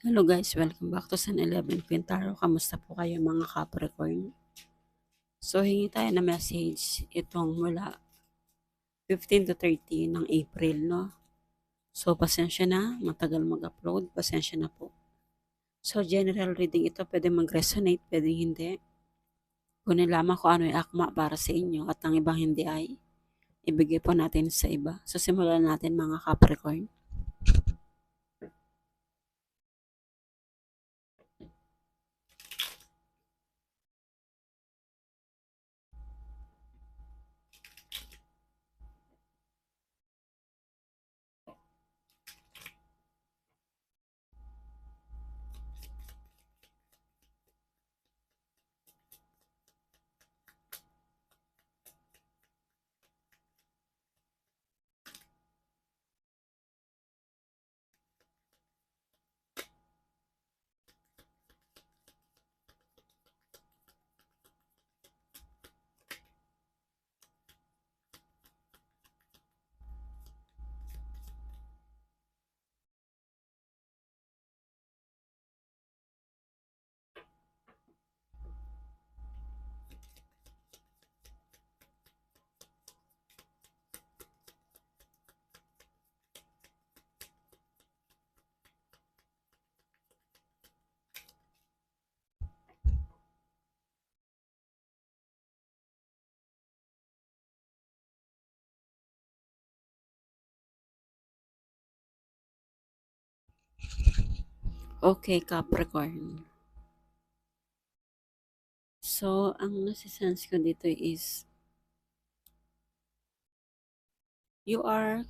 Hello guys, welcome back to San 11 Quintaro. Kamusta po kayo mga Capricorn? So hingi tayo na message itong mula 15 to 30 ng April, no? So pasensya na, matagal mag-upload, pasensya na po. So general reading ito, pwede mag-resonate, pwede hindi. Kunin lamang kung ano yung akma para sa inyo at ang ibang hindi ay ibigay po natin sa iba. So simulan natin mga Capricorn. Okay, Capricorn. So, ang nasisense ko dito is you are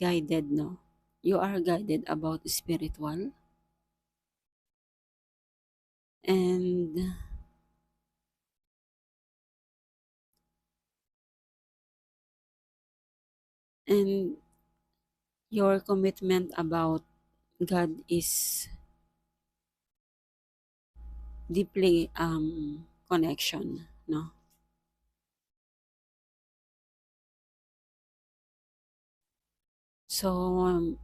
guided, no? You are guided about spiritual. And and your commitment about God is deeply um connection, no? So, um,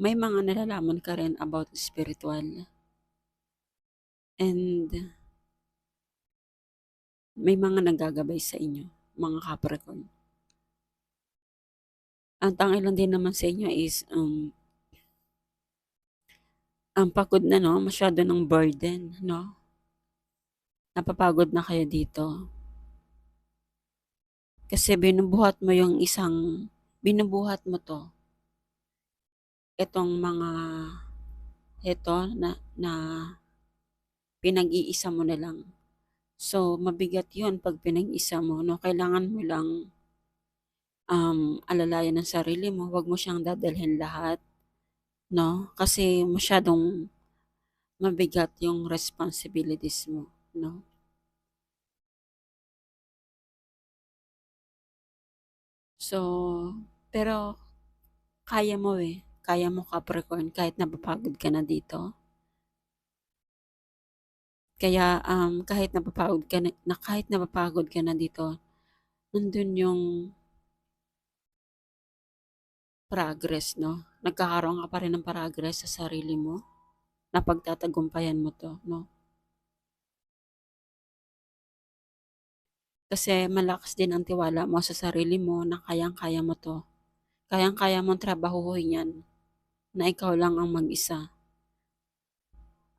may mga nalalaman ka rin about spiritual. And may mga nagagabay sa inyo, mga Capricorn. Ang tangay lang din naman sa inyo is um, ang pagod na no, masyado ng burden, no? Napapagod na kayo dito. Kasi binubuhat mo yung isang, binubuhat mo to. Itong mga, ito na, na pinag-iisa mo na lang. So, mabigat yun pag pinag-isa mo, no? Kailangan mo lang um, alalayan ng sarili mo. Huwag mo siyang dadalhin lahat, no? Kasi masyadong mabigat yung responsibilities mo, no? So, pero kaya mo eh. Kaya mo Capricorn kahit napapagod ka na dito. Kaya um, kahit napapagod ka na, na kahit napapagod ka na dito, nandun yung progress, no? Nagkakaroon ka pa rin ng progress sa sarili mo na pagtatagumpayan mo to, no? Kasi malakas din ang tiwala mo sa sarili mo na kayang-kaya mo to. Kayang-kaya mong trabahuhin yan na ikaw lang ang mag-isa.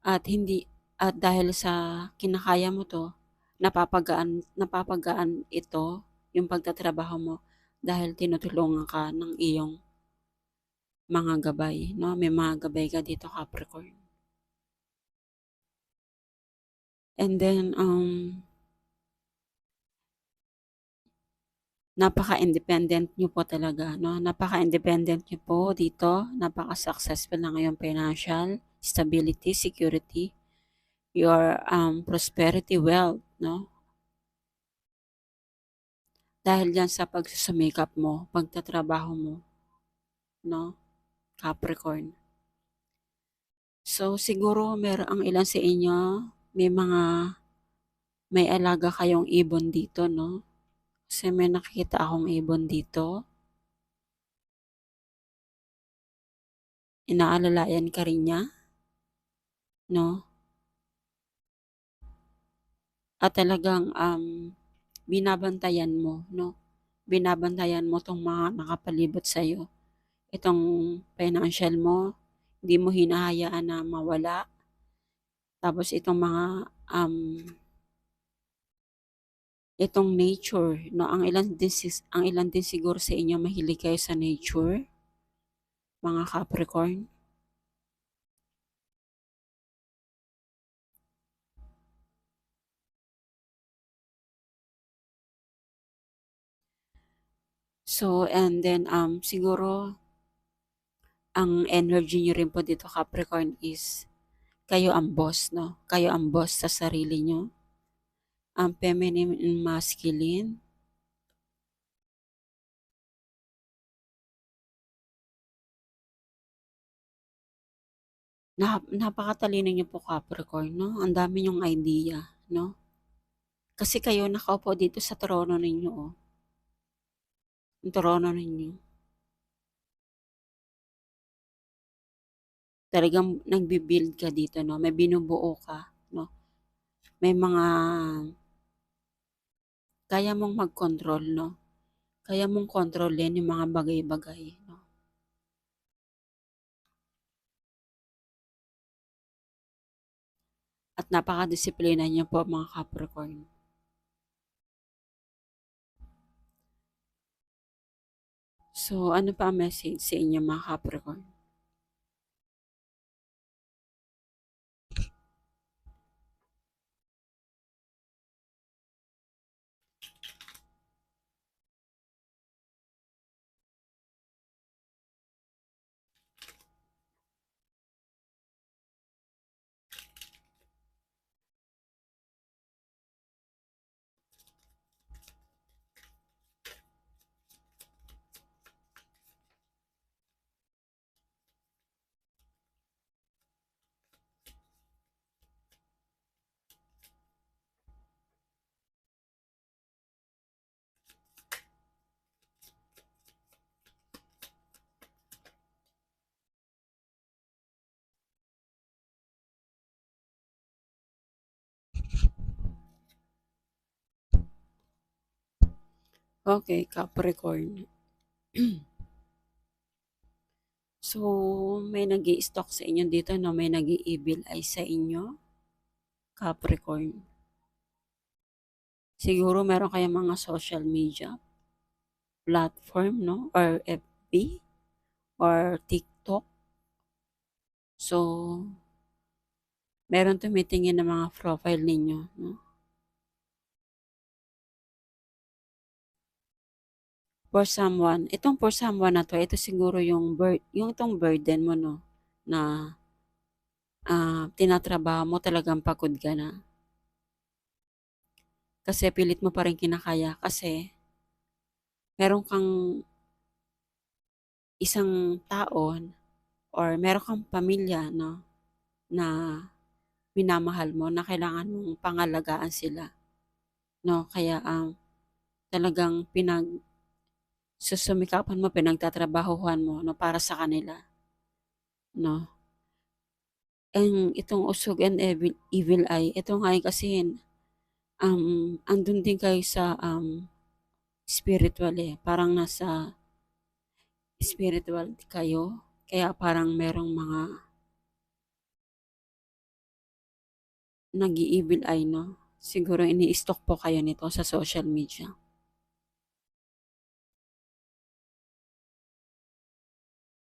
At hindi at dahil sa kinakaya mo to, napapagaan napapagaan ito yung pagtatrabaho mo dahil tinutulungan ka ng iyong mga gabay, no? May mga gabay ka dito, Capricorn. And then, um, napaka-independent nyo po talaga, no? Napaka-independent nyo po dito. Napaka-successful na ngayon financial, stability, security, your um, prosperity, wealth, no? Dahil yan sa pagsusumikap mo, pagtatrabaho mo, no? Capricorn. So, siguro meron ang ilan sa inyo, may mga, may alaga kayong ibon dito, no? Kasi may nakikita akong ibon dito. inaalalayan ka rin niya, no? At talagang um, binabantayan mo, no? Binabantayan mo tong mga nakapalibot sa'yo. Itong financial mo, hindi mo hinahayaan na mawala. Tapos itong mga um, itong nature, no? Ang ilan din ang ilan din siguro sa inyo mahilig kayo sa nature, mga Capricorn. So, and then, um, siguro, ang energy nyo rin po dito, Capricorn, is kayo ang boss, no? Kayo ang boss sa sarili nyo. Ang feminine and masculine. Nap napakatalino nyo po, Capricorn, no? Ang dami nyong idea, no? Kasi kayo nakaupo dito sa trono ninyo, oh yung trono ninyo. Talagang nagbi-build ka dito, no? May binubuo ka, no? May mga kaya mong mag-control, no? Kaya mong kontrolin yung mga bagay-bagay, no? At napaka-disiplina niyo po mga Capricorn. So, ano pa ang message sa inyo mga Capricorn? Okay, Capricorn. so, may nag stock sa inyo dito, no? May nag evil eye sa inyo. Capricorn. Siguro meron kayong mga social media platform, no? Or FB or TikTok. So, meron tumitingin ng mga profile ninyo, no? For someone, itong for someone na to, ito siguro yung bird, yung itong burden mo, no, na uh, tinatrabaho mo talagang pagod ka na. Kasi pilit mo pa rin kinakaya kasi meron kang isang taon or meron kang pamilya, no, na minamahal mo na kailangan mong pangalagaan sila. No, kaya um, talagang pinag susumikapan mo, pinagtatrabahuhan mo no, para sa kanila. No? And itong usog and evil, evil eye, ito nga kasi um, andun din kayo sa um, spiritual eh. Parang nasa spiritual kayo. Kaya parang merong mga nag-evil eye, no? Siguro ini-stock po kayo nito sa social media.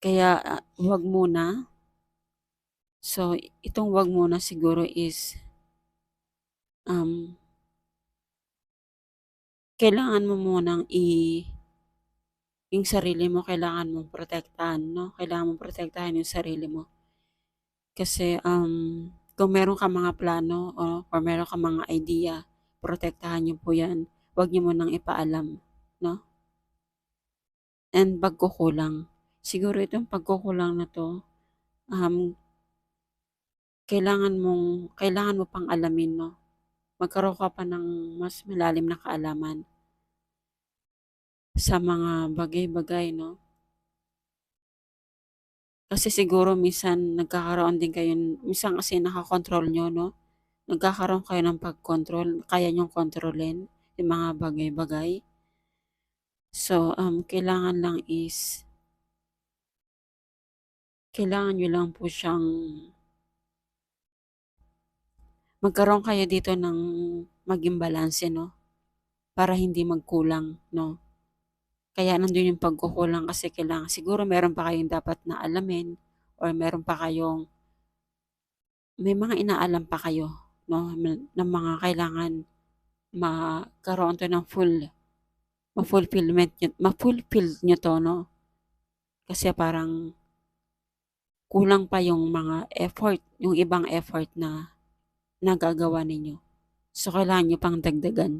Kaya uh, wag muna. So, itong wag muna siguro is um, kailangan mo munang i yung sarili mo kailangan mong protektahan, no? Kailangan mong protektahan yung sarili mo. Kasi um, kung meron ka mga plano o or meron ka mga idea, protektahan niyo po yan. Huwag niyo mo nang ipaalam, no? And pagkukulang siguro itong pagkukulang na to, um, kailangan mong, kailangan mo pang alamin, no? Magkaroon ka pa ng mas malalim na kaalaman sa mga bagay-bagay, no? Kasi siguro minsan nagkakaroon din kayo minsan kasi nakakontrol niyo 'no, nagkakaroon kayo ng pag-kontrol, kaya niyong kontrolin yung mga bagay-bagay. So, um, kailangan lang is kailangan niyo lang po siyang magkaroon kayo dito ng maging balanse 'no, para hindi magkulang 'no. Kaya nandun yung pagkukulang kasi kailangan siguro meron pa kayong dapat na alamin or meron pa kayong may mga inaalam pa kayo 'no, na mga kailangan magkaroon 'to ng full ma-fulfillment niyo ma-fulfill niyo 'to 'no. Kasi parang kulang pa yung mga effort, yung ibang effort na nagagawa ninyo. So, kailangan niyo pang dagdagan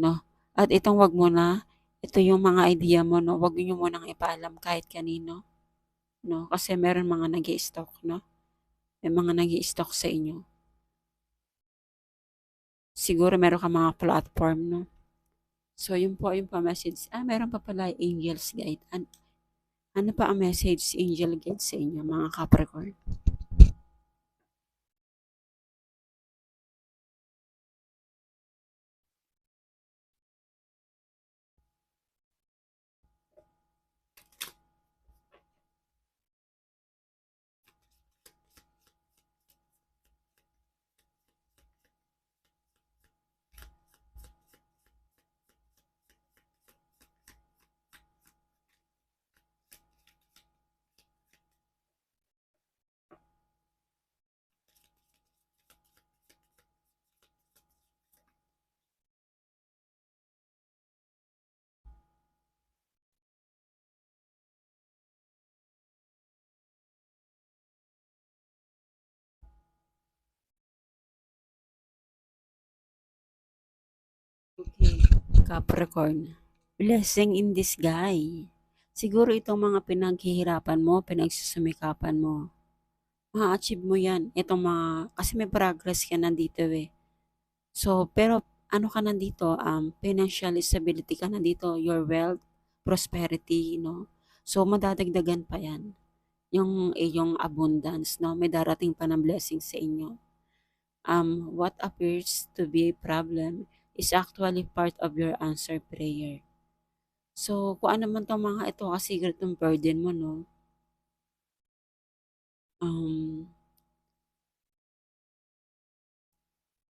'no. At itong 'wag muna, ito yung mga idea mo 'no, 'wag niyo munang ipaalam kahit kanino 'no, kasi meron mga nag-i-stalk 'no. May mga nag-i-stalk sa inyo. Siguro meron kang mga platform 'no. So, yun po yung pa-message. Ah, meron pa pala Angel's Guide. An ano pa ang message Angel Guide sa inyo mga Capricorn? Okay, Capricorn. Blessing in disguise. Siguro itong mga pinaghihirapan mo, pinagsusumikapan mo, ma-achieve mo yan. Itong mga, kasi may progress ka nandito eh. So, pero ano ka nandito, um, financial stability ka nandito, your wealth, prosperity, no? So, madadagdagan pa yan. Yung, yung abundance, no? May darating pa ng blessing sa inyo. Um, what appears to be a problem is actually part of your answer prayer. So, kung ano man tong mga ito kasi itong burden mo, no? Um,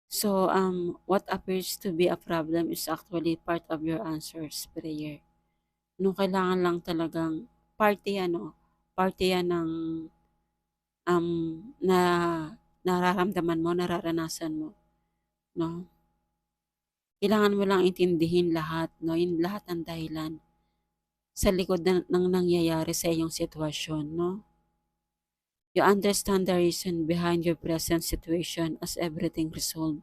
so, um, what appears to be a problem is actually part of your answers prayer. Nung kailangan lang talagang party ano, party yan ng um, na nararamdaman mo, nararanasan mo, no? Kailangan mo lang intindihin lahat, no? Yung lahat ng dahilan sa likod ng, ng nangyayari sa iyong sitwasyon, no? You understand the reason behind your present situation as everything resolved.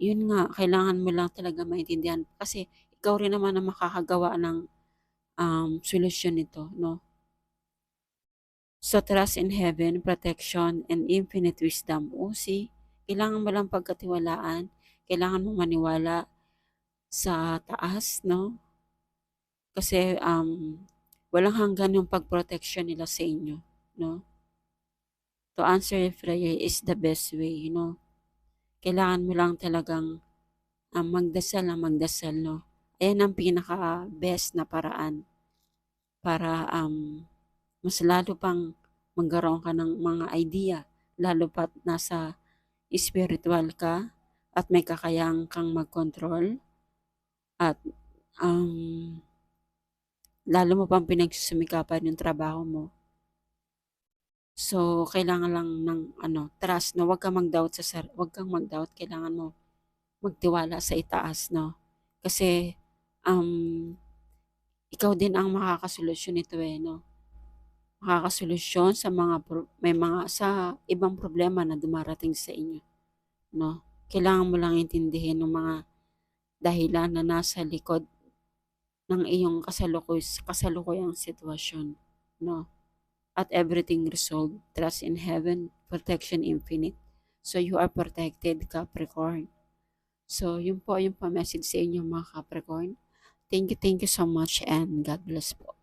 Yun nga, kailangan mo lang talaga maintindihan kasi ikaw rin naman ang makakagawa ng um, solusyon nito, no? So, trust in heaven, protection, and infinite wisdom. O, see, kailangan mo lang pagkatiwalaan kailangan mo maniwala sa taas, no? Kasi um, walang hanggan yung pagprotection nila sa inyo, no? To answer your prayer is the best way, you know. Kailangan mo lang talagang um, magdasal na magdasal, no? Ayan ang pinaka-best na paraan para um, mas lalo pang magkaroon ka ng mga idea, lalo pat nasa spiritual ka, at may kakayang kang mag-control at um, lalo mo pang pinagsusumikapan yung trabaho mo. So, kailangan lang ng ano, trust, no? Huwag kang mag-doubt sa sar huwag kang mag-doubt, kailangan mo magtiwala sa itaas, no? Kasi um, ikaw din ang makakasolusyon nito eh, no? Makakasolusyon sa mga may mga sa ibang problema na dumarating sa inyo, no? Kailangan mo lang intindihin ng mga dahilan na nasa likod ng iyong kasalukuy kasalukuyang sitwasyon, no? At everything resolved, trust in heaven, protection infinite. So you are protected, Capricorn. So yun po yung pa-message sa inyo mga Capricorn. Thank you, thank you so much and God bless po.